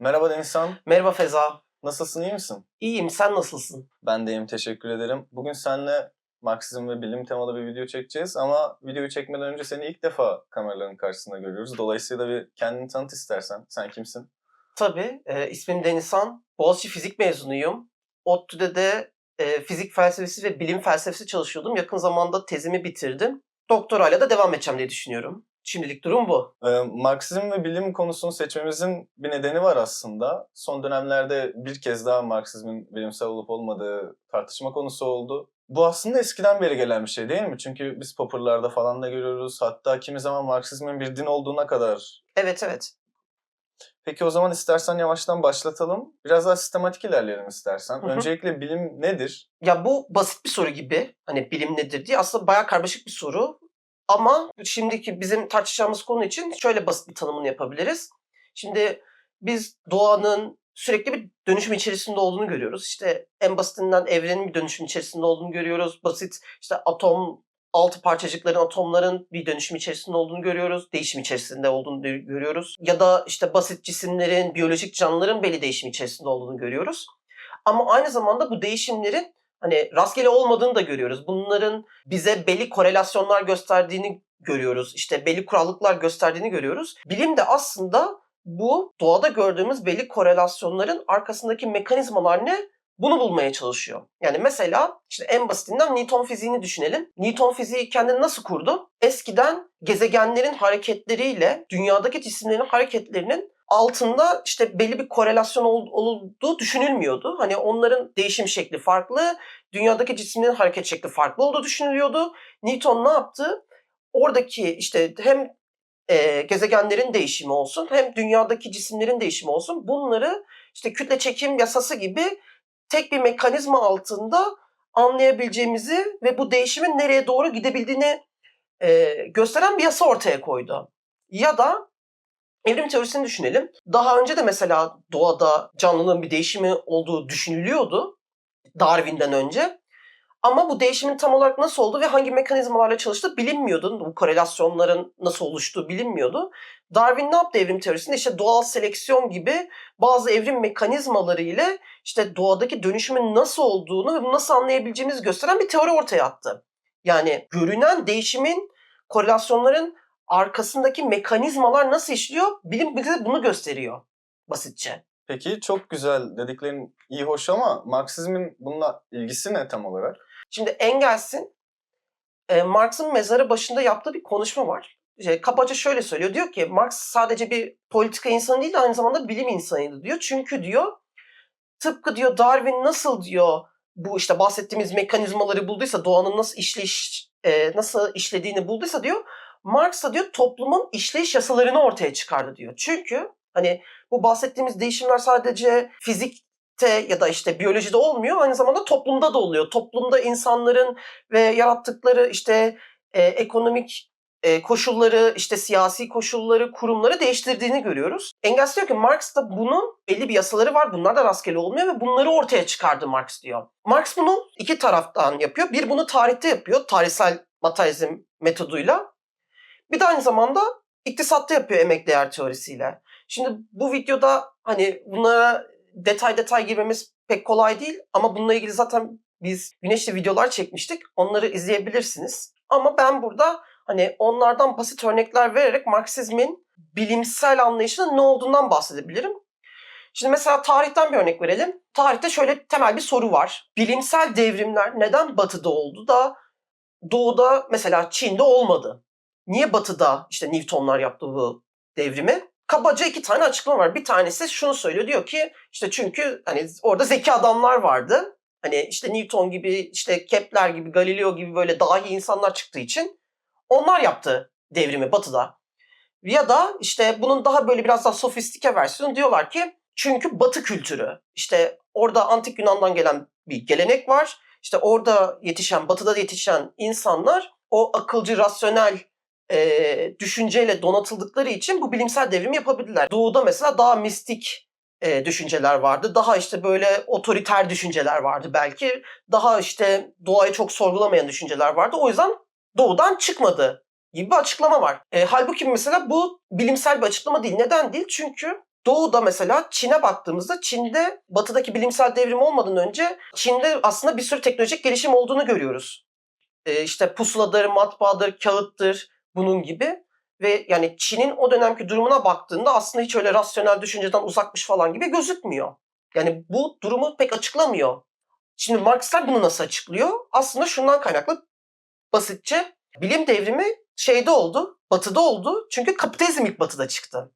Merhaba Denizhan. Merhaba Feza. Nasılsın, iyi misin? İyiyim, sen nasılsın? Ben de iyiyim, teşekkür ederim. Bugün seninle Marksizm ve bilim temalı bir video çekeceğiz ama videoyu çekmeden önce seni ilk defa kameraların karşısında görüyoruz. Dolayısıyla bir kendini tanıt istersen. Sen kimsin? Tabii, e, ismim Denizhan. Boğaziçi fizik mezunuyum. ODTÜ'de de e, fizik felsefesi ve bilim felsefesi çalışıyordum. Yakın zamanda tezimi bitirdim. Doktorayla da devam edeceğim diye düşünüyorum. Şimdilik durum bu. Ee, Marksizm ve bilim konusunu seçmemizin bir nedeni var aslında. Son dönemlerde bir kez daha Marksizmin bilimsel olup olmadığı tartışma konusu oldu. Bu aslında eskiden beri gelen bir şey değil mi? Çünkü biz popurlarda falan da görüyoruz. Hatta kimi zaman Marksizmin bir din olduğuna kadar Evet evet. Peki o zaman istersen yavaştan başlatalım. Biraz daha sistematik ilerleyelim istersen. Hı hı. Öncelikle bilim nedir? Ya bu basit bir soru gibi. Hani bilim nedir diye. Aslında bayağı karmaşık bir soru. Ama şimdiki bizim tartışacağımız konu için şöyle basit bir tanımını yapabiliriz. Şimdi biz doğanın sürekli bir dönüşüm içerisinde olduğunu görüyoruz. İşte en basitinden evrenin bir dönüşüm içerisinde olduğunu görüyoruz. Basit işte atom altı parçacıkların, atomların bir dönüşüm içerisinde olduğunu görüyoruz. Değişim içerisinde olduğunu gö- görüyoruz. Ya da işte basit cisimlerin, biyolojik canlıların belli değişim içerisinde olduğunu görüyoruz. Ama aynı zamanda bu değişimlerin hani rastgele olmadığını da görüyoruz. Bunların bize belli korelasyonlar gösterdiğini görüyoruz. İşte belli kurallıklar gösterdiğini görüyoruz. Bilim de aslında bu doğada gördüğümüz belli korelasyonların arkasındaki mekanizmalar ne? Bunu bulmaya çalışıyor. Yani mesela işte en basitinden Newton fiziğini düşünelim. Newton fiziği kendini nasıl kurdu? Eskiden gezegenlerin hareketleriyle dünyadaki cisimlerin hareketlerinin altında işte belli bir korelasyon ol- olduğu düşünülmüyordu. Hani onların değişim şekli farklı, dünyadaki cisimlerin hareket şekli farklı olduğu düşünülüyordu. Newton ne yaptı? Oradaki işte hem e, gezegenlerin değişimi olsun hem dünyadaki cisimlerin değişimi olsun bunları işte kütle çekim yasası gibi tek bir mekanizma altında anlayabileceğimizi ve bu değişimin nereye doğru gidebildiğini e, gösteren bir yasa ortaya koydu. Ya da evrim teorisini düşünelim. Daha önce de mesela doğada canlılığın bir değişimi olduğu düşünülüyordu. Darwin'den önce. Ama bu değişimin tam olarak nasıl oldu ve hangi mekanizmalarla çalıştığı bilinmiyordu. Bu korelasyonların nasıl oluştuğu bilinmiyordu. Darwin ne yaptı evrim teorisinde? İşte doğal seleksiyon gibi bazı evrim mekanizmaları ile işte doğadaki dönüşümün nasıl olduğunu ve bunu nasıl anlayabileceğimizi gösteren bir teori ortaya attı. Yani görünen değişimin, korelasyonların arkasındaki mekanizmalar nasıl işliyor? Bilim bize bunu gösteriyor basitçe. Peki çok güzel dediklerin iyi hoş ama Marksizmin bununla ilgisi ne tam olarak? Şimdi Engels'in e, Marx'ın mezarı başında yaptığı bir konuşma var. İşte kabaca şöyle söylüyor. Diyor ki Marx sadece bir politika insanı değil de aynı zamanda bilim insanıydı diyor. Çünkü diyor tıpkı diyor Darwin nasıl diyor bu işte bahsettiğimiz mekanizmaları bulduysa doğanın nasıl işleyiş e, nasıl işlediğini bulduysa diyor Marx da diyor toplumun işleyiş yasalarını ortaya çıkardı diyor. Çünkü hani bu bahsettiğimiz değişimler sadece fizikte ya da işte biyolojide olmuyor. Aynı zamanda toplumda da oluyor. Toplumda insanların ve yarattıkları işte e, ekonomik e, koşulları, işte siyasi koşulları, kurumları değiştirdiğini görüyoruz. Engels diyor ki Marx da bunun belli bir yasaları var. Bunlar da rastgele olmuyor ve bunları ortaya çıkardı Marx diyor. Marx bunu iki taraftan yapıyor. Bir bunu tarihte yapıyor. Tarihsel materyalizm metoduyla. Bir de aynı zamanda iktisatta yapıyor emek değer teorisiyle. Şimdi bu videoda hani bunlara detay detay girmemiz pek kolay değil ama bununla ilgili zaten biz Güneş'te videolar çekmiştik. Onları izleyebilirsiniz. Ama ben burada hani onlardan basit örnekler vererek Marksizmin bilimsel anlayışının ne olduğundan bahsedebilirim. Şimdi mesela tarihten bir örnek verelim. Tarihte şöyle temel bir soru var. Bilimsel devrimler neden batıda oldu da doğuda mesela Çin'de olmadı? Niye batıda işte Newtonlar yaptı bu devrimi? Kabaca iki tane açıklama var. Bir tanesi şunu söylüyor. Diyor ki işte çünkü hani orada zeki adamlar vardı. Hani işte Newton gibi, işte Kepler gibi, Galileo gibi böyle dahi insanlar çıktığı için onlar yaptı devrimi batıda. Ya da işte bunun daha böyle biraz daha sofistike versiyonu diyorlar ki çünkü batı kültürü. İşte orada antik Yunan'dan gelen bir gelenek var. İşte orada yetişen, batıda yetişen insanlar o akılcı, rasyonel e, düşünceyle donatıldıkları için bu bilimsel devrimi yapabildiler. Doğuda mesela daha mistik e, düşünceler vardı. Daha işte böyle otoriter düşünceler vardı belki. Daha işte doğayı çok sorgulamayan düşünceler vardı. O yüzden doğudan çıkmadı gibi bir açıklama var. E, halbuki mesela bu bilimsel bir açıklama değil. Neden değil? Çünkü Doğu'da mesela Çin'e baktığımızda Çin'de batıdaki bilimsel devrim olmadan önce Çin'de aslında bir sürü teknolojik gelişim olduğunu görüyoruz. Ee, işte pusuladır, matbaadır, kağıttır bunun gibi. Ve yani Çin'in o dönemki durumuna baktığında aslında hiç öyle rasyonel düşünceden uzakmış falan gibi gözükmüyor. Yani bu durumu pek açıklamıyor. Şimdi Marksistler bunu nasıl açıklıyor? Aslında şundan kaynaklı basitçe bilim devrimi şeyde oldu, batıda oldu. Çünkü kapitalizm ilk batıda çıktı.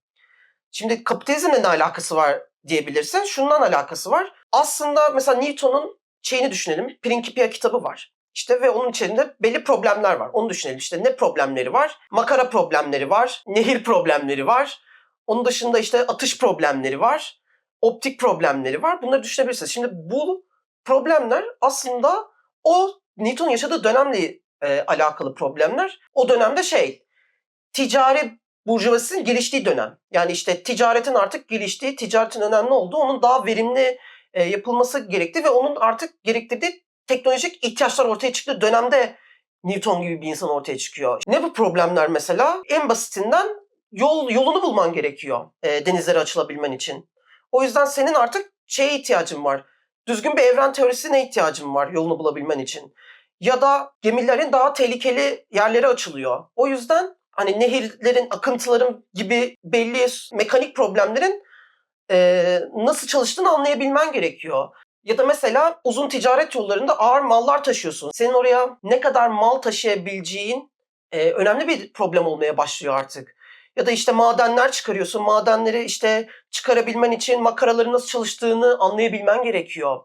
Şimdi kapitalizmle ne alakası var diyebilirsin. Şundan alakası var. Aslında mesela Newton'un şeyini düşünelim. Principia kitabı var. İşte ve onun içerisinde belli problemler var. Onu düşünelim. İşte ne problemleri var? Makara problemleri var. Nehir problemleri var. Onun dışında işte atış problemleri var. Optik problemleri var. Bunları düşünebilirsiniz. Şimdi bu problemler aslında o Newton yaşadığı dönemle e, alakalı problemler. O dönemde şey ticari burjuvazinin geliştiği dönem. Yani işte ticaretin artık geliştiği, ticaretin önemli olduğu, onun daha verimli e, yapılması gerektiği ve onun artık gerektirdiği teknolojik ihtiyaçlar ortaya çıktığı dönemde Newton gibi bir insan ortaya çıkıyor. Ne bu problemler mesela? En basitinden yol yolunu bulman gerekiyor e, denizlere açılabilmen için. O yüzden senin artık şeye ihtiyacın var. Düzgün bir evren teorisine ihtiyacın var yolunu bulabilmen için. Ya da gemilerin daha tehlikeli yerlere açılıyor. O yüzden hani nehirlerin, akıntıların gibi belli mekanik problemlerin e, nasıl çalıştığını anlayabilmen gerekiyor. Ya da mesela uzun ticaret yollarında ağır mallar taşıyorsun. Senin oraya ne kadar mal taşıyabileceğin e, önemli bir problem olmaya başlıyor artık. Ya da işte madenler çıkarıyorsun. Madenleri işte çıkarabilmen için makaraların nasıl çalıştığını anlayabilmen gerekiyor.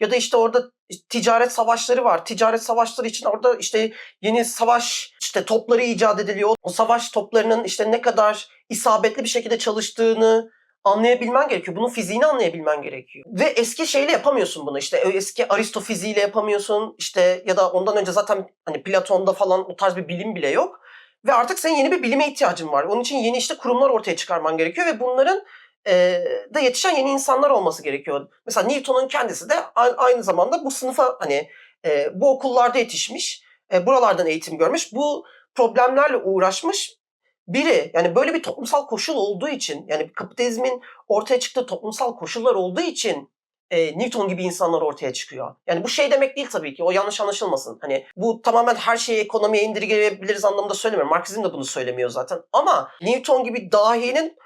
Ya da işte orada ticaret savaşları var. Ticaret savaşları için orada işte yeni savaş işte topları icat ediliyor. O savaş toplarının işte ne kadar isabetli bir şekilde çalıştığını anlayabilmen gerekiyor. Bunun fiziğini anlayabilmen gerekiyor. Ve eski şeyle yapamıyorsun bunu. İşte eski Aristo fiziğiyle yapamıyorsun. İşte ya da ondan önce zaten hani Platon'da falan o tarz bir bilim bile yok. Ve artık senin yeni bir bilime ihtiyacın var. Onun için yeni işte kurumlar ortaya çıkarman gerekiyor ve bunların e, da yetişen yeni insanlar olması gerekiyor. Mesela Newton'un kendisi de aynı zamanda bu sınıfa hani e, bu okullarda yetişmiş, e, buralardan eğitim görmüş, bu problemlerle uğraşmış biri. Yani böyle bir toplumsal koşul olduğu için, yani kapitalizmin ortaya çıktığı toplumsal koşullar olduğu için e, Newton gibi insanlar ortaya çıkıyor. Yani bu şey demek değil tabii ki. O yanlış anlaşılmasın. Hani bu tamamen her şeyi ekonomiye indirgeyebiliriz anlamında söylemiyorum. Marksizm de bunu söylemiyor zaten. Ama Newton gibi dahinin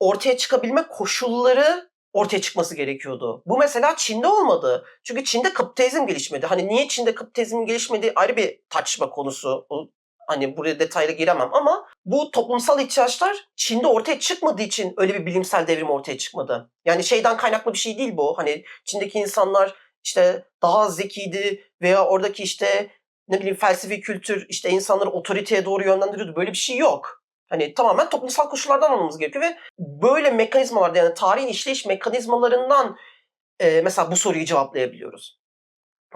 ortaya çıkabilme koşulları ortaya çıkması gerekiyordu. Bu mesela Çin'de olmadı. Çünkü Çin'de kapitalizm gelişmedi. Hani niye Çin'de kapitalizmin gelişmediği ayrı bir tartışma konusu. O, hani buraya detaylı giremem ama bu toplumsal ihtiyaçlar Çin'de ortaya çıkmadığı için öyle bir bilimsel devrim ortaya çıkmadı. Yani şeyden kaynaklı bir şey değil bu. Hani Çin'deki insanlar işte daha zekiydi veya oradaki işte ne bileyim felsefi kültür işte insanları otoriteye doğru yönlendiriyordu. Böyle bir şey yok. Hani tamamen toplumsal koşullardan almamız gerekiyor ve böyle mekanizmalarda yani tarihin işleyiş mekanizmalarından e, mesela bu soruyu cevaplayabiliyoruz.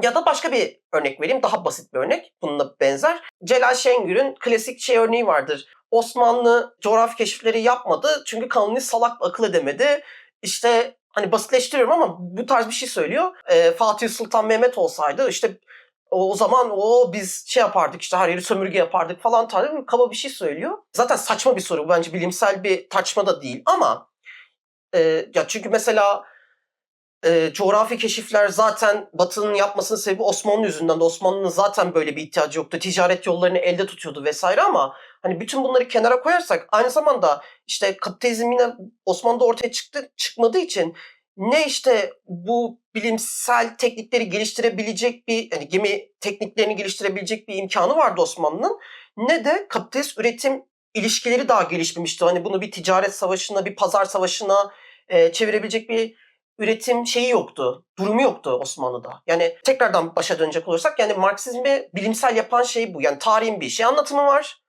Ya da başka bir örnek vereyim. Daha basit bir örnek. Bununla benzer. Celal Şengör'ün klasik şey örneği vardır. Osmanlı coğrafi keşifleri yapmadı. Çünkü kanuni salak akıl edemedi. İşte hani basitleştiriyorum ama bu tarz bir şey söylüyor. Ee, Fatih Sultan Mehmet olsaydı işte o zaman o biz şey yapardık işte her yeri sömürge yapardık falan tarzı kaba bir şey söylüyor. Zaten saçma bir soru. Bence bilimsel bir tartışma da değil ama e, ya çünkü mesela e, coğrafi keşifler zaten Batı'nın yapmasının sebebi Osmanlı yüzünden de Osmanlı'nın zaten böyle bir ihtiyacı yoktu. Ticaret yollarını elde tutuyordu vesaire ama hani bütün bunları kenara koyarsak aynı zamanda işte kapitalizm yine Osmanlı'da ortaya çıktı çıkmadığı için ne işte bu bilimsel teknikleri geliştirebilecek bir yani gemi tekniklerini geliştirebilecek bir imkanı vardı Osmanlı'nın ne de kapitalist üretim ilişkileri daha gelişmemişti. Hani bunu bir ticaret savaşına, bir pazar savaşına e, çevirebilecek bir üretim şeyi yoktu. Durumu yoktu Osmanlı'da. Yani tekrardan başa dönecek olursak yani Marksizmi bilimsel yapan şey bu. Yani tarihin bir şey anlatımı var.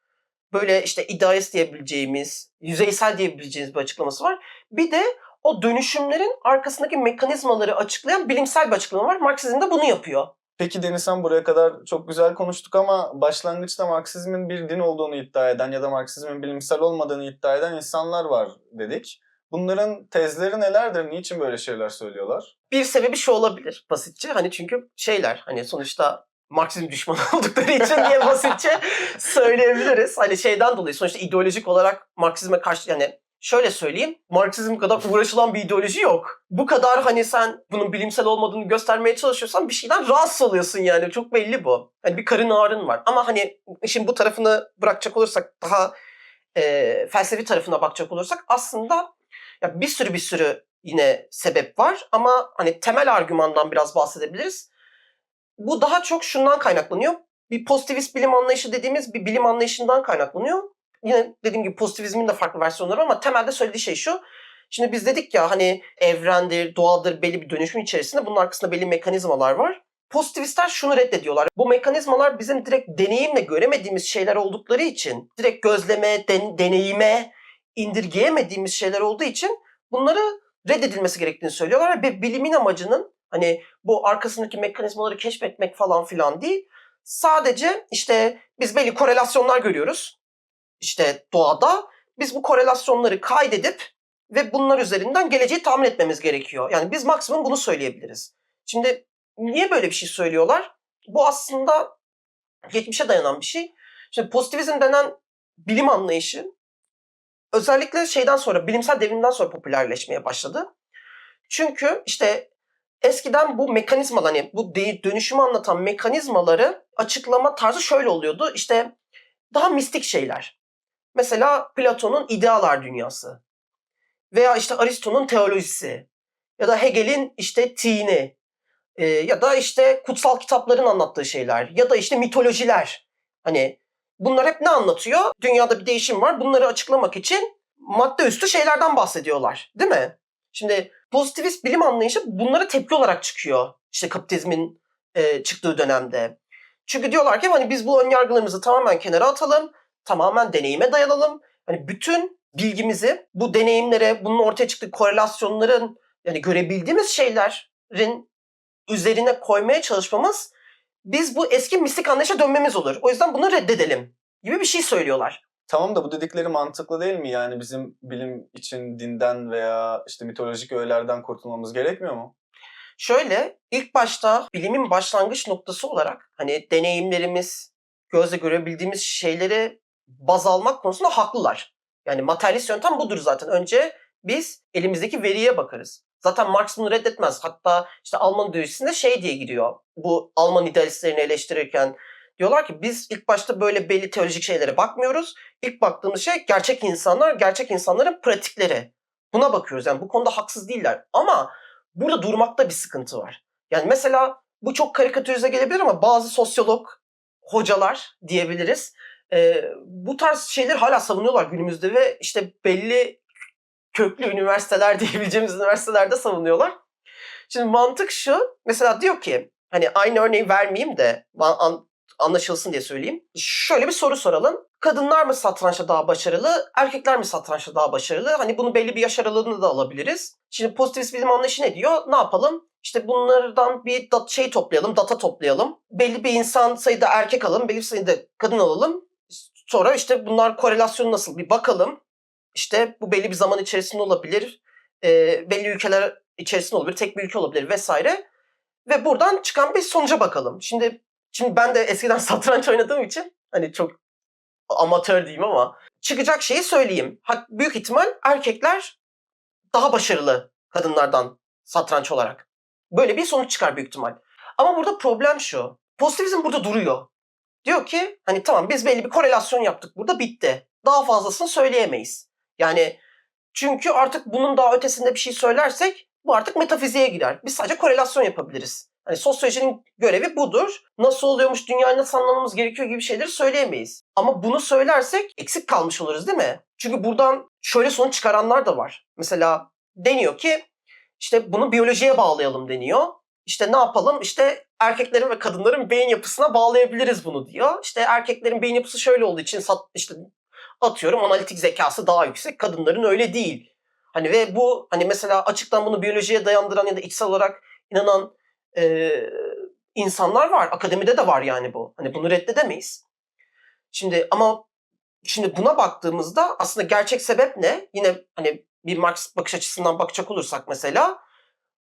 Böyle işte idealist diyebileceğimiz, yüzeysel diyebileceğimiz bir açıklaması var. Bir de o dönüşümlerin arkasındaki mekanizmaları açıklayan bilimsel bir açıklama var. Marksizm de bunu yapıyor. Peki Deniz sen buraya kadar çok güzel konuştuk ama başlangıçta Marksizmin bir din olduğunu iddia eden ya da Marksizmin bilimsel olmadığını iddia eden insanlar var dedik. Bunların tezleri nelerdir? Niçin böyle şeyler söylüyorlar? Bir sebebi şu olabilir basitçe. Hani çünkü şeyler hani sonuçta Marksizm düşmanı oldukları için diye basitçe söyleyebiliriz. Hani şeyden dolayı sonuçta ideolojik olarak Marksizme karşı yani şöyle söyleyeyim. Marksizm kadar uğraşılan bir ideoloji yok. Bu kadar hani sen bunun bilimsel olmadığını göstermeye çalışıyorsan bir şeyden rahatsız oluyorsun yani. Çok belli bu. Hani bir karın ağrın var. Ama hani işin bu tarafını bırakacak olursak daha e, felsefi tarafına bakacak olursak aslında ya bir sürü bir sürü yine sebep var ama hani temel argümandan biraz bahsedebiliriz. Bu daha çok şundan kaynaklanıyor. Bir pozitivist bilim anlayışı dediğimiz bir bilim anlayışından kaynaklanıyor. Yine dediğim gibi pozitivizmin de farklı versiyonları var ama temelde söylediği şey şu. Şimdi biz dedik ya hani evrendir, doğadır belli bir dönüşüm içerisinde bunun arkasında belli mekanizmalar var. Pozitivistler şunu reddediyorlar. Bu mekanizmalar bizim direkt deneyimle göremediğimiz şeyler oldukları için, direkt gözleme, den- deneyime indirgeyemediğimiz şeyler olduğu için bunları reddedilmesi gerektiğini söylüyorlar ve bilimin amacının hani bu arkasındaki mekanizmaları keşfetmek falan filan değil. Sadece işte biz belli korelasyonlar görüyoruz. İşte doğada biz bu korelasyonları kaydedip ve bunlar üzerinden geleceği tahmin etmemiz gerekiyor. Yani biz maksimum bunu söyleyebiliriz. Şimdi niye böyle bir şey söylüyorlar? Bu aslında geçmişe dayanan bir şey. Şimdi pozitivizm denen bilim anlayışı özellikle şeyden sonra, bilimsel devrimden sonra popülerleşmeye başladı. Çünkü işte eskiden bu mekanizmalar, hani bu dönüşümü anlatan mekanizmaları açıklama tarzı şöyle oluyordu. İşte daha mistik şeyler. Mesela Platon'un idealar dünyası. Veya işte Aristo'nun teolojisi. Ya da Hegel'in işte tini. Ee, ya da işte kutsal kitapların anlattığı şeyler. Ya da işte mitolojiler. Hani bunlar hep ne anlatıyor? Dünyada bir değişim var. Bunları açıklamak için madde üstü şeylerden bahsediyorlar. Değil mi? Şimdi pozitivist bilim anlayışı bunlara tepki olarak çıkıyor. İşte kapitalizmin e, çıktığı dönemde. Çünkü diyorlar ki hani biz bu önyargılarımızı tamamen kenara atalım. Tamamen deneyime dayanalım. Hani bütün bilgimizi bu deneyimlere, bunun ortaya çıktığı korelasyonların yani görebildiğimiz şeylerin üzerine koymaya çalışmamız biz bu eski mistik anlayışa dönmemiz olur. O yüzden bunu reddedelim gibi bir şey söylüyorlar. Tamam da bu dedikleri mantıklı değil mi? Yani bizim bilim için dinden veya işte mitolojik öğelerden kurtulmamız gerekmiyor mu? Şöyle ilk başta bilimin başlangıç noktası olarak hani deneyimlerimiz, gözle görebildiğimiz şeyleri baz almak konusunda haklılar. Yani materyalist yöntem budur zaten. Önce biz elimizdeki veriye bakarız. Zaten Marx bunu reddetmez. Hatta işte Alman ideolojisinde şey diye gidiyor. Bu Alman idealistlerini eleştirirken diyorlar ki biz ilk başta böyle belli teolojik şeylere bakmıyoruz. İlk baktığımız şey gerçek insanlar, gerçek insanların pratikleri. Buna bakıyoruz. Yani bu konuda haksız değiller. Ama burada durmakta bir sıkıntı var. Yani mesela bu çok karikatürize gelebilir ama bazı sosyolog hocalar diyebiliriz. e, bu tarz şeyleri hala savunuyorlar günümüzde ve işte belli köklü üniversiteler diyebileceğimiz üniversitelerde savunuyorlar. Şimdi mantık şu. Mesela diyor ki hani aynı örneği vermeyeyim de an- an- anlaşılsın diye söyleyeyim. Şöyle bir soru soralım. Kadınlar mı satrançta daha başarılı, erkekler mi satrançta daha başarılı? Hani bunu belli bir yaş aralığında da alabiliriz. Şimdi pozitivist bilim anlayışı ne diyor? Ne yapalım? İşte bunlardan bir dat şey toplayalım, data toplayalım. Belli bir insan sayıda erkek alalım, belli bir sayıda kadın alalım. Sonra işte bunlar korelasyonu nasıl bir bakalım. İşte bu belli bir zaman içerisinde olabilir. e, belli ülkeler içerisinde olabilir. Tek bir ülke olabilir vesaire. Ve buradan çıkan bir sonuca bakalım. Şimdi şimdi ben de eskiden satranç oynadığım için hani çok amatör diyeyim ama çıkacak şeyi söyleyeyim. Büyük ihtimal erkekler daha başarılı kadınlardan satranç olarak. Böyle bir sonuç çıkar büyük ihtimal. Ama burada problem şu. Pozitivizm burada duruyor. Diyor ki hani tamam biz belli bir korelasyon yaptık burada bitti. Daha fazlasını söyleyemeyiz. Yani çünkü artık bunun daha ötesinde bir şey söylersek bu artık metafiziğe girer. Biz sadece korelasyon yapabiliriz. Hani sosyolojinin görevi budur. Nasıl oluyormuş, dünyayı nasıl anlamamız gerekiyor gibi şeyleri söyleyemeyiz. Ama bunu söylersek eksik kalmış oluruz değil mi? Çünkü buradan şöyle sonuç çıkaranlar da var. Mesela deniyor ki işte bunu biyolojiye bağlayalım deniyor. İşte ne yapalım? İşte erkeklerin ve kadınların beyin yapısına bağlayabiliriz bunu diyor. İşte erkeklerin beyin yapısı şöyle olduğu için işte atıyorum analitik zekası daha yüksek. Kadınların öyle değil. Hani ve bu hani mesela açıktan bunu biyolojiye dayandıran ya da içsel olarak inanan e, insanlar var. Akademide de var yani bu. Hani bunu reddedemeyiz. Şimdi ama şimdi buna baktığımızda aslında gerçek sebep ne? Yine hani bir Marx bakış açısından bakacak olursak mesela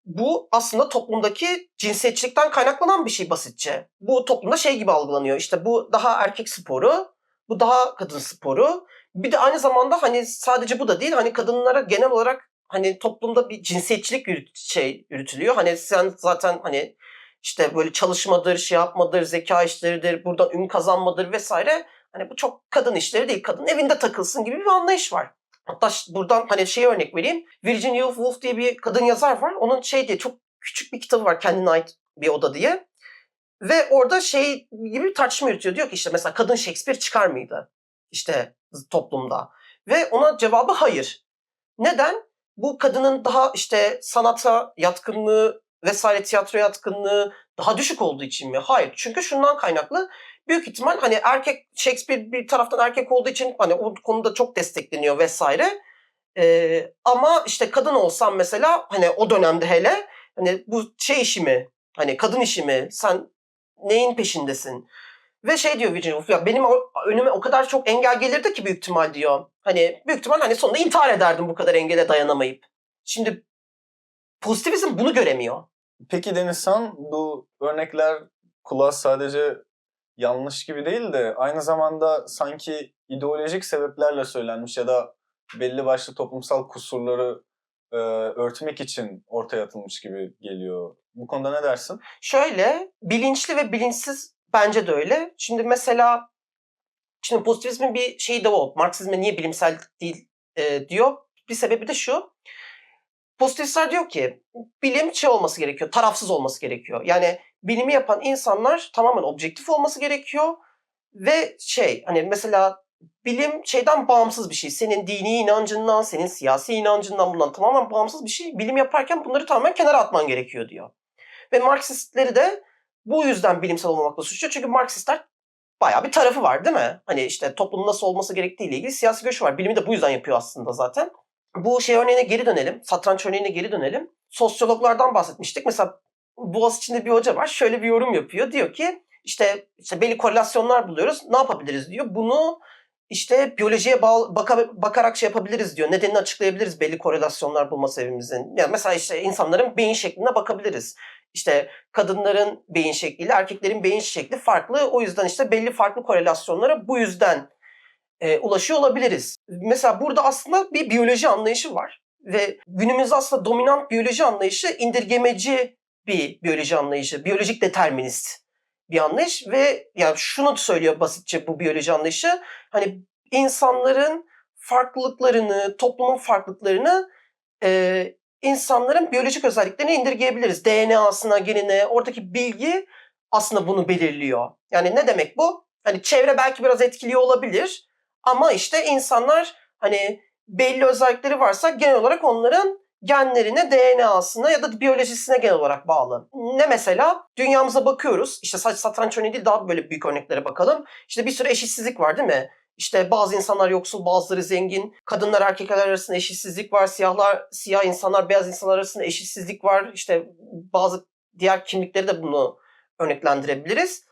bu aslında toplumdaki cinsiyetçilikten kaynaklanan bir şey basitçe. Bu toplumda şey gibi algılanıyor. İşte bu daha erkek sporu, bu daha kadın sporu. Bir de aynı zamanda hani sadece bu da değil hani kadınlara genel olarak hani toplumda bir cinsiyetçilik yürüt, şey yürütülüyor. Hani sen zaten hani işte böyle çalışmadır, şey yapmadır, zeka işleridir, buradan ün kazanmadır vesaire. Hani bu çok kadın işleri değil. Kadın evinde takılsın gibi bir anlayış var. Hatta buradan hani şey örnek vereyim. Virginia Woolf diye bir kadın yazar var. Onun şey diye çok küçük bir kitabı var kendine ait bir oda diye. Ve orada şey gibi bir tartışma yürütüyor. Diyor ki işte mesela kadın Shakespeare çıkar mıydı? İşte toplumda. Ve ona cevabı hayır. Neden? Bu kadının daha işte sanata yatkınlığı vesaire tiyatro yatkınlığı daha düşük olduğu için mi? Hayır. Çünkü şundan kaynaklı. Büyük ihtimal hani erkek Shakespeare bir taraftan erkek olduğu için hani o konuda çok destekleniyor vesaire. Ee, ama işte kadın olsam mesela hani o dönemde hele hani bu şey işi mi? Hani kadın işi mi? Sen neyin peşindesin? Ve şey diyor Virginia Woolf ya benim önüme o kadar çok engel gelirdi ki büyük ihtimal diyor. Hani büyük ihtimal hani sonunda intihar ederdim bu kadar engele dayanamayıp. Şimdi pozitivizm bunu göremiyor. Peki Denizhan bu örnekler kulağa sadece yanlış gibi değil de aynı zamanda sanki ideolojik sebeplerle söylenmiş ya da belli başlı toplumsal kusurları e, örtmek için ortaya atılmış gibi geliyor. Bu konuda ne dersin? Şöyle bilinçli ve bilinçsiz bence de öyle. Şimdi mesela şimdi pozitivizmin bir şeyi de o. Marksizme niye bilimsel değil e, diyor. Bir sebebi de şu. Pozitivistler diyor ki bilim şey olması gerekiyor, tarafsız olması gerekiyor. Yani bilimi yapan insanlar tamamen objektif olması gerekiyor ve şey hani mesela bilim şeyden bağımsız bir şey. Senin dini inancından, senin siyasi inancından bundan tamamen bağımsız bir şey. Bilim yaparken bunları tamamen kenara atman gerekiyor diyor. Ve Marksistleri de bu yüzden bilimsel olmamakla suçluyor. Çünkü Marksistler bayağı bir tarafı var değil mi? Hani işte toplumun nasıl olması gerektiği ile ilgili siyasi görüşü var. Bilimi de bu yüzden yapıyor aslında zaten. Bu şey örneğine geri dönelim. Satranç örneğine geri dönelim. Sosyologlardan bahsetmiştik. Mesela Boğaziçi'nde bir hoca var. Şöyle bir yorum yapıyor. Diyor ki işte, işte belli korelasyonlar buluyoruz. Ne yapabiliriz diyor. Bunu işte biyolojiye bağ- baka- bakarak şey yapabiliriz diyor. Nedenini açıklayabiliriz belli korelasyonlar bulma sebebimizin. Yani mesela işte insanların beyin şekline bakabiliriz. İşte kadınların beyin şekliyle erkeklerin beyin şekli farklı. O yüzden işte belli farklı korelasyonlara bu yüzden e, ulaşıyor olabiliriz. Mesela burada aslında bir biyoloji anlayışı var. Ve günümüzde aslında dominant biyoloji anlayışı indirgemeci bir biyoloji anlayışı. Biyolojik determinist bir anlayış ve yani şunu söylüyor basitçe bu biyoloji anlayışı. Hani insanların farklılıklarını, toplumun farklılıklarını e, insanların biyolojik özelliklerine indirgeyebiliriz. DNA'sına, genine, oradaki bilgi aslında bunu belirliyor. Yani ne demek bu? Hani çevre belki biraz etkiliyor olabilir ama işte insanlar hani belli özellikleri varsa genel olarak onların genlerine, DNA'sına ya da biyolojisine genel olarak bağlı. Ne mesela? Dünyamıza bakıyoruz. İşte sadece satranç örneği değil daha böyle büyük örneklere bakalım. İşte bir sürü eşitsizlik var değil mi? İşte bazı insanlar yoksul, bazıları zengin. Kadınlar erkekler arasında eşitsizlik var. Siyahlar, siyah insanlar, beyaz insanlar arasında eşitsizlik var. İşte bazı diğer kimlikleri de bunu örneklendirebiliriz.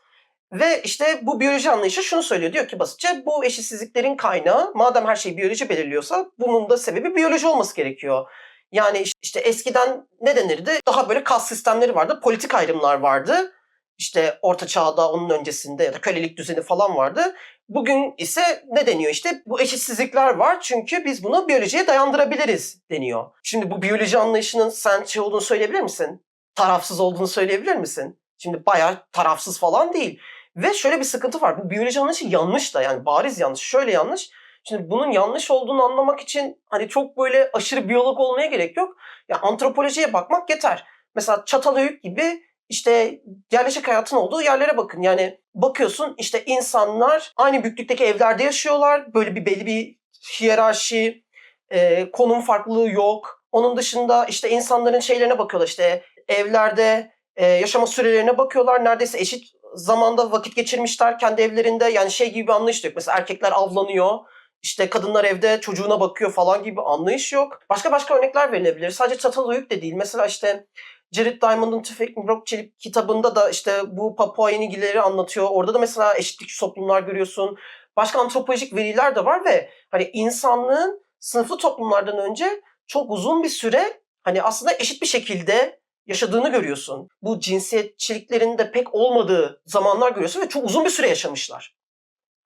Ve işte bu biyoloji anlayışı şunu söylüyor. Diyor ki basitçe bu eşitsizliklerin kaynağı madem her şeyi biyoloji belirliyorsa bunun da sebebi biyoloji olması gerekiyor. Yani iş- işte eskiden ne denirdi? Daha böyle kas sistemleri vardı, politik ayrımlar vardı. İşte orta çağda onun öncesinde ya da kölelik düzeni falan vardı. Bugün ise ne deniyor işte bu eşitsizlikler var çünkü biz bunu biyolojiye dayandırabiliriz deniyor. Şimdi bu biyoloji anlayışının sen şey olduğunu söyleyebilir misin? Tarafsız olduğunu söyleyebilir misin? Şimdi bayağı tarafsız falan değil. Ve şöyle bir sıkıntı var. Bu biyoloji anlayışı yanlış da yani bariz yanlış. Şöyle yanlış. Şimdi bunun yanlış olduğunu anlamak için hani çok böyle aşırı biyolog olmaya gerek yok. Ya antropolojiye bakmak yeter. Mesela Çatalhöyük gibi işte yerleşik hayatın olduğu yerlere bakın. Yani bakıyorsun işte insanlar aynı büyüklükteki evlerde yaşıyorlar. Böyle bir belli bir hiyerarşi, e, konum farklılığı yok. Onun dışında işte insanların şeylerine bakıyorlar işte evlerde e, yaşama sürelerine bakıyorlar. Neredeyse eşit zamanda vakit geçirmişler kendi evlerinde. Yani şey gibi bir anlayış yok. Mesela erkekler avlanıyor. İşte kadınlar evde çocuğuna bakıyor falan gibi anlayış yok. Başka başka örnekler verilebilir. Sadece Çatalhöyük de değil. Mesela işte Jared Diamond'ın Tüfek Mibrok Çelik kitabında da işte bu Papua Yeni Gine'leri anlatıyor. Orada da mesela eşitlikçi toplumlar görüyorsun. Başka antropolojik veriler de var ve hani insanlığın sınıflı toplumlardan önce çok uzun bir süre hani aslında eşit bir şekilde yaşadığını görüyorsun. Bu cinsiyetçiliklerin de pek olmadığı zamanlar görüyorsun ve çok uzun bir süre yaşamışlar.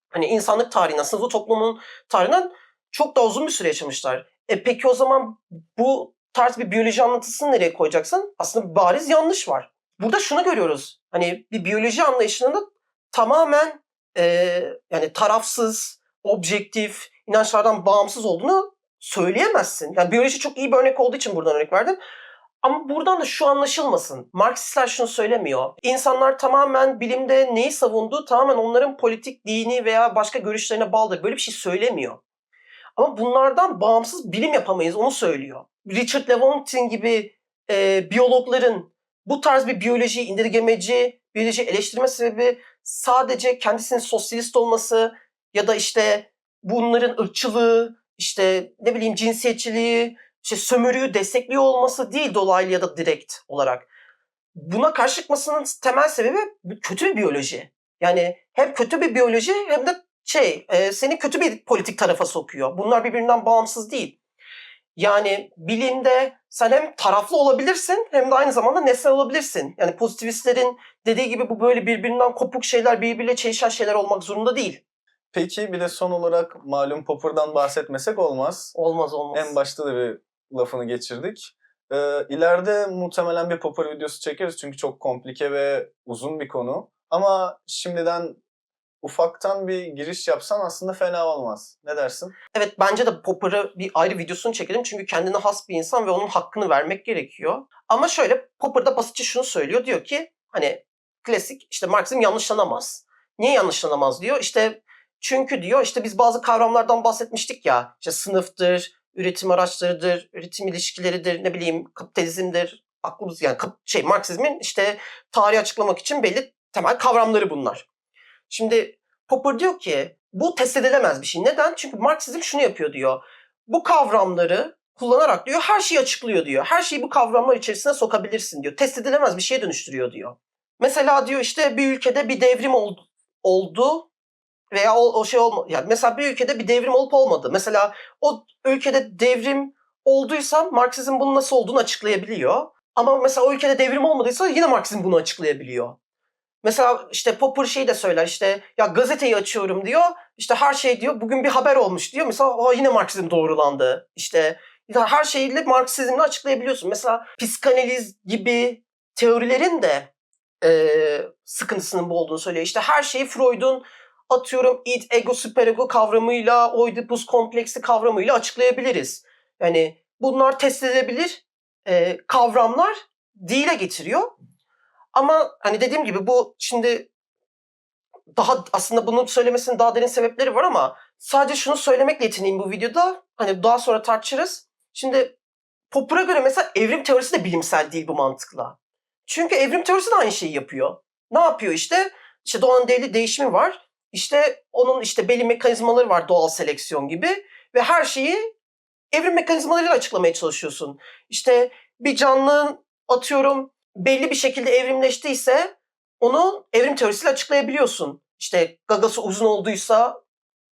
Hani insanlık tarihinden, sınıflı toplumun tarihinden çok daha uzun bir süre yaşamışlar. E peki o zaman bu tarz bir biyoloji anlatısını nereye koyacaksın? Aslında bariz yanlış var. Burada şunu görüyoruz. Hani bir biyoloji anlayışının da tamamen e, yani tarafsız, objektif, inançlardan bağımsız olduğunu söyleyemezsin. Yani biyoloji çok iyi bir örnek olduğu için buradan örnek verdim. Ama buradan da şu anlaşılmasın. Marksistler şunu söylemiyor. İnsanlar tamamen bilimde neyi savunduğu tamamen onların politik, dini veya başka görüşlerine bağlıdır. Böyle bir şey söylemiyor. Ama bunlardan bağımsız bilim yapamayız onu söylüyor. Richard Lewontin gibi e, biyologların bu tarz bir biyoloji indirgemeci, biyoloji eleştirme sebebi sadece kendisinin sosyalist olması ya da işte bunların ırkçılığı, işte ne bileyim cinsiyetçiliği, işte sömürüyü destekliyor olması değil dolaylı ya da direkt olarak. Buna karşı çıkmasının temel sebebi kötü bir biyoloji. Yani hem kötü bir biyoloji hem de şey e, seni kötü bir politik tarafa sokuyor. Bunlar birbirinden bağımsız değil. Yani bilimde sen hem taraflı olabilirsin hem de aynı zamanda nesnel olabilirsin. Yani pozitivistlerin dediği gibi bu böyle birbirinden kopuk şeyler, birbiriyle çelişen şeyler olmak zorunda değil. Peki bir de son olarak malum Popper'dan bahsetmesek olmaz. Olmaz olmaz. En başta da bir lafını geçirdik. Ee, ileride muhtemelen bir Popper videosu çekeriz çünkü çok komplike ve uzun bir konu. Ama şimdiden ufaktan bir giriş yapsan aslında fena olmaz. Ne dersin? Evet bence de Popper'ı bir ayrı videosunu çekelim çünkü kendine has bir insan ve onun hakkını vermek gerekiyor. Ama şöyle Popper da basitçe şunu söylüyor. Diyor ki hani klasik işte Marxizm yanlışlanamaz. Niye yanlışlanamaz diyor. İşte çünkü diyor işte biz bazı kavramlardan bahsetmiştik ya. İşte sınıftır, üretim araçlarıdır, üretim ilişkileridir, ne bileyim kapitalizmdir. Aklımız yani şey Marksizmin işte tarihi açıklamak için belli temel kavramları bunlar. Şimdi Popper diyor ki bu test edilemez bir şey. Neden? Çünkü Marksizm şunu yapıyor diyor. Bu kavramları kullanarak diyor her şeyi açıklıyor diyor. Her şeyi bu kavramlar içerisine sokabilirsin diyor. Test edilemez bir şeye dönüştürüyor diyor. Mesela diyor işte bir ülkede bir devrim oldu, oldu veya o, o şey olmadı. Yani mesela bir ülkede bir devrim olup olmadı. Mesela o ülkede devrim olduysa Marksizm bunun nasıl olduğunu açıklayabiliyor. Ama mesela o ülkede devrim olmadıysa yine Marksizm bunu açıklayabiliyor. Mesela işte Popper şey de söyler işte ya gazeteyi açıyorum diyor. İşte her şey diyor bugün bir haber olmuş diyor. Mesela Aa, yine Marksizm doğrulandı. İşte her şeyle Marksizmle açıklayabiliyorsun. Mesela psikanaliz gibi teorilerin de e, sıkıntısının bu olduğunu söylüyor. İşte her şeyi Freud'un atıyorum id, ego, süperego kavramıyla, Oedipus kompleksi kavramıyla açıklayabiliriz. Yani bunlar test edilebilir e, kavramlar dile getiriyor. Ama hani dediğim gibi bu şimdi daha aslında bunu söylemesinin daha derin sebepleri var ama sadece şunu söylemekle yetineyim bu videoda. Hani daha sonra tartışırız. Şimdi Popper'a göre mesela evrim teorisi de bilimsel değil bu mantıkla. Çünkü evrim teorisi de aynı şeyi yapıyor. Ne yapıyor işte? İşte doğanın devli değişimi var. İşte onun işte belli mekanizmaları var doğal seleksiyon gibi ve her şeyi evrim mekanizmalarıyla açıklamaya çalışıyorsun. İşte bir canlının atıyorum belli bir şekilde evrimleştiyse onu evrim teorisiyle açıklayabiliyorsun. İşte gagası uzun olduysa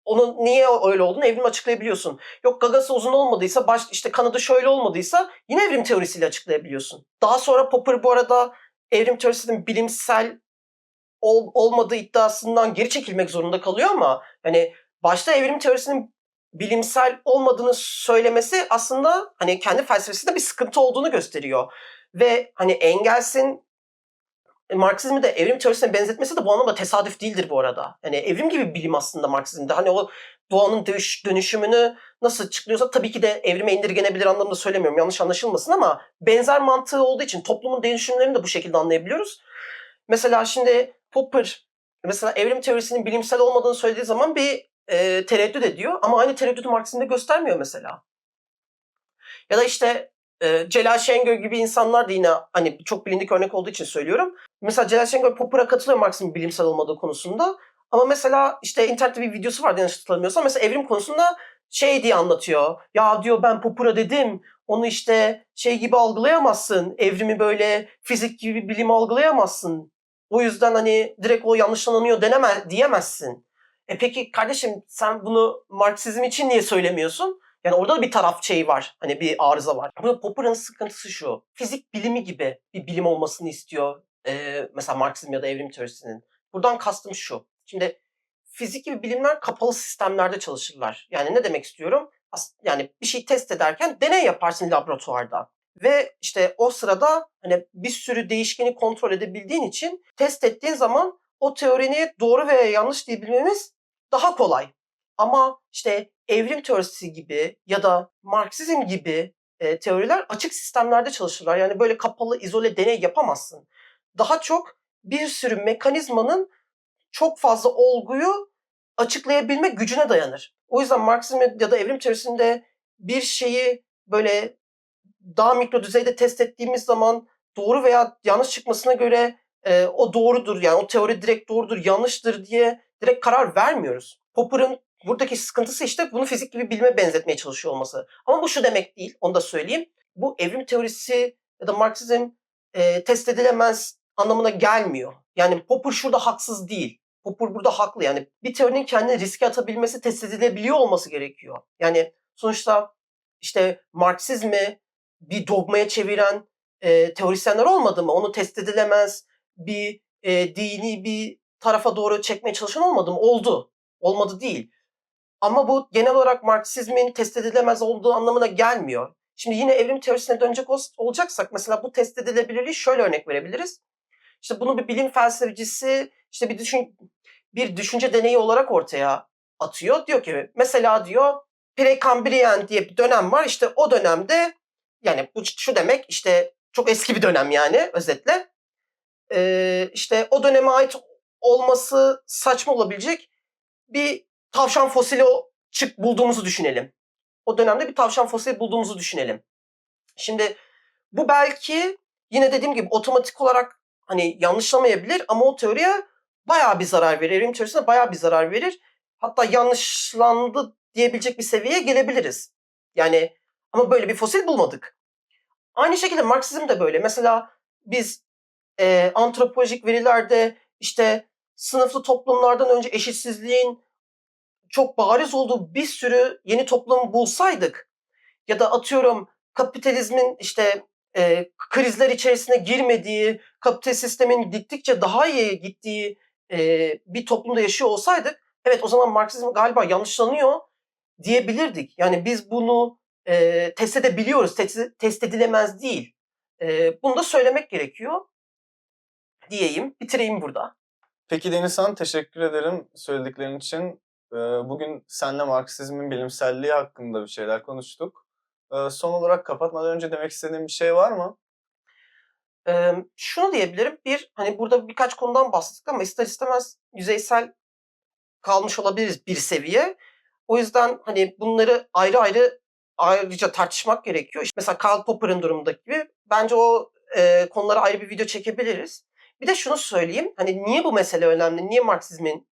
onun niye öyle olduğunu evrim açıklayabiliyorsun. Yok gagası uzun olmadıysa baş, işte kanadı şöyle olmadıysa yine evrim teorisiyle açıklayabiliyorsun. Daha sonra Popper bu arada evrim teorisinin bilimsel ol, olmadığı iddiasından geri çekilmek zorunda kalıyor ama hani başta evrim teorisinin bilimsel olmadığını söylemesi aslında hani kendi felsefesinde bir sıkıntı olduğunu gösteriyor. Ve hani Engels'in Marksizmi de evrim teorisine benzetmesi de bu anlamda tesadüf değildir bu arada. Yani evrim gibi bir bilim aslında Marksizmde. Hani o doğanın dönüş, dönüşümünü nasıl açıklıyorsa tabii ki de evrime indirgenebilir anlamda söylemiyorum. Yanlış anlaşılmasın ama benzer mantığı olduğu için toplumun dönüşümlerini de bu şekilde anlayabiliyoruz. Mesela şimdi Popper mesela evrim teorisinin bilimsel olmadığını söylediği zaman bir e, tereddüt ediyor ama aynı tereddütü Marksizm'de göstermiyor mesela. Ya da işte e, Celal Şengör gibi insanlar da yine hani çok bilindik örnek olduğu için söylüyorum. Mesela Celal Şengör Popper'a katılıyor Marksizmin bilimsel olmadığı konusunda. Ama mesela işte internette bir videosu vardı yanlış hatırlamıyorsam. Mesela evrim konusunda şey diye anlatıyor. Ya diyor ben Popper'a dedim. Onu işte şey gibi algılayamazsın. Evrimi böyle fizik gibi bilim algılayamazsın. O yüzden hani direkt o yanlışlanıyor deneme, diyemezsin. E peki kardeşim sen bunu Marksizm için niye söylemiyorsun? Yani orada da bir taraf şey var. Hani bir arıza var. Ama Popper'ın sıkıntısı şu. Fizik bilimi gibi bir bilim olmasını istiyor. Ee, mesela Marksizm ya da evrim teorisinin. Buradan kastım şu. Şimdi fizik gibi bilimler kapalı sistemlerde çalışırlar. Yani ne demek istiyorum? Yani bir şey test ederken deney yaparsın laboratuvarda. Ve işte o sırada hani bir sürü değişkeni kontrol edebildiğin için test ettiğin zaman o teorini doğru veya yanlış diyebilmemiz daha kolay. Ama işte evrim teorisi gibi ya da Marksizm gibi e, teoriler açık sistemlerde çalışırlar. Yani böyle kapalı, izole deney yapamazsın. Daha çok bir sürü mekanizmanın çok fazla olguyu açıklayabilme gücüne dayanır. O yüzden Marksizm ya da evrim teorisinde bir şeyi böyle daha mikro düzeyde test ettiğimiz zaman doğru veya yanlış çıkmasına göre e, o doğrudur yani o teori direkt doğrudur yanlıştır diye direkt karar vermiyoruz. Popper'ın buradaki sıkıntısı işte bunu fizik gibi bilime benzetmeye çalışıyor olması. Ama bu şu demek değil onu da söyleyeyim. Bu evrim teorisi ya da Marksizm e, test edilemez anlamına gelmiyor. Yani Popper şurada haksız değil. Popper burada haklı. Yani bir teorinin kendini riske atabilmesi, test edilebiliyor olması gerekiyor. Yani sonuçta işte Marksizmi bir dogmaya çeviren e, teorisyenler olmadı mı? Onu test edilemez bir e, dini bir tarafa doğru çekmeye çalışan olmadı mı? Oldu. Olmadı değil. Ama bu genel olarak Marksizmin test edilemez olduğu anlamına gelmiyor. Şimdi yine evrim teorisine dönecek ol- olacaksak mesela bu test edilebilirliği şöyle örnek verebiliriz. İşte bunu bir bilim felsefecisi işte bir düşün bir düşünce deneyi olarak ortaya atıyor. Diyor ki mesela diyor Prekambriyen diye bir dönem var. İşte o dönemde yani bu şu demek işte çok eski bir dönem yani özetle. Ee, işte o döneme ait olması saçma olabilecek bir tavşan fosili çık bulduğumuzu düşünelim. O dönemde bir tavşan fosili bulduğumuzu düşünelim. Şimdi bu belki yine dediğim gibi otomatik olarak hani yanlışlamayabilir ama o teoriye bayağı bir zarar verir. Evrim teorisine bayağı bir zarar verir. Hatta yanlışlandı diyebilecek bir seviyeye gelebiliriz. Yani ama böyle bir fosil bulmadık. Aynı şekilde Marksizm de böyle. Mesela biz e, antropolojik verilerde işte sınıflı toplumlardan önce eşitsizliğin çok bariz olduğu bir sürü yeni toplum bulsaydık ya da atıyorum kapitalizmin işte e, krizler içerisine girmediği, kapitalist sistemin gittikçe daha iyi gittiği e, bir toplumda yaşıyor olsaydık evet o zaman Marksizm galiba yanlışlanıyor diyebilirdik. Yani biz bunu e, test edebiliyoruz. Test, test edilemez değil. E, bunu da söylemek gerekiyor diyeyim. Bitireyim burada. Peki Denizhan teşekkür ederim söylediklerin için. Bugün seninle Marksizmin bilimselliği hakkında bir şeyler konuştuk. Son olarak kapatmadan önce demek istediğin bir şey var mı? Ee, şunu diyebilirim. Bir, hani burada birkaç konudan bahsettik ama ister istemez yüzeysel kalmış olabiliriz bir seviye. O yüzden hani bunları ayrı ayrı ayrıca tartışmak gerekiyor. İşte mesela Karl Popper'ın durumundaki gibi bence o e, konulara ayrı bir video çekebiliriz. Bir de şunu söyleyeyim. Hani niye bu mesele önemli? Niye Marksizmin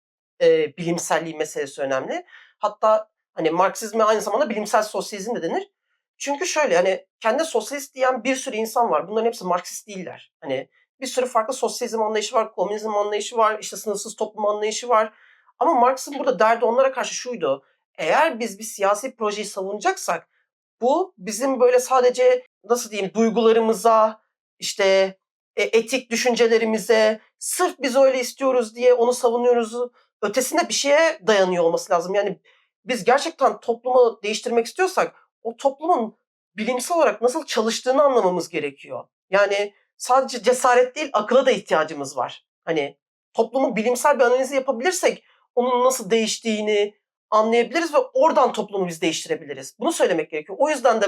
e, bilimselliği meselesi önemli? Hatta hani Marksizme aynı zamanda bilimsel sosyalizm de denir. Çünkü şöyle hani kendi sosyalist diyen bir sürü insan var. Bunların hepsi Marksist değiller. Hani bir sürü farklı sosyalizm anlayışı var, komünizm anlayışı var, işte sınırsız toplum anlayışı var. Ama Marx'ın burada derdi onlara karşı şuydu. Eğer biz bir siyasi projeyi savunacaksak bu bizim böyle sadece nasıl diyeyim duygularımıza, işte e, etik düşüncelerimize, sırf biz öyle istiyoruz diye onu savunuyoruz. Ötesinde bir şeye dayanıyor olması lazım. Yani biz gerçekten toplumu değiştirmek istiyorsak o toplumun bilimsel olarak nasıl çalıştığını anlamamız gerekiyor. Yani sadece cesaret değil akıla da ihtiyacımız var. Hani toplumun bilimsel bir analizi yapabilirsek onun nasıl değiştiğini anlayabiliriz ve oradan toplumu biz değiştirebiliriz. Bunu söylemek gerekiyor. O yüzden de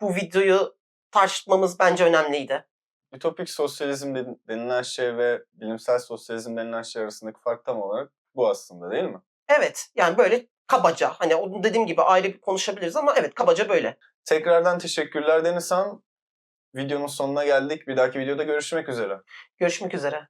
bu videoyu tartışmamız bence önemliydi. Ütopik sosyalizm den- denilen şey ve bilimsel sosyalizm denilen şey arasındaki fark tam olarak bu aslında değil mi? Evet yani böyle kabaca hani onu dediğim gibi ayrı bir konuşabiliriz ama evet kabaca böyle. Tekrardan teşekkürler Denizhan. Videonun sonuna geldik. Bir dahaki videoda görüşmek üzere. Görüşmek üzere.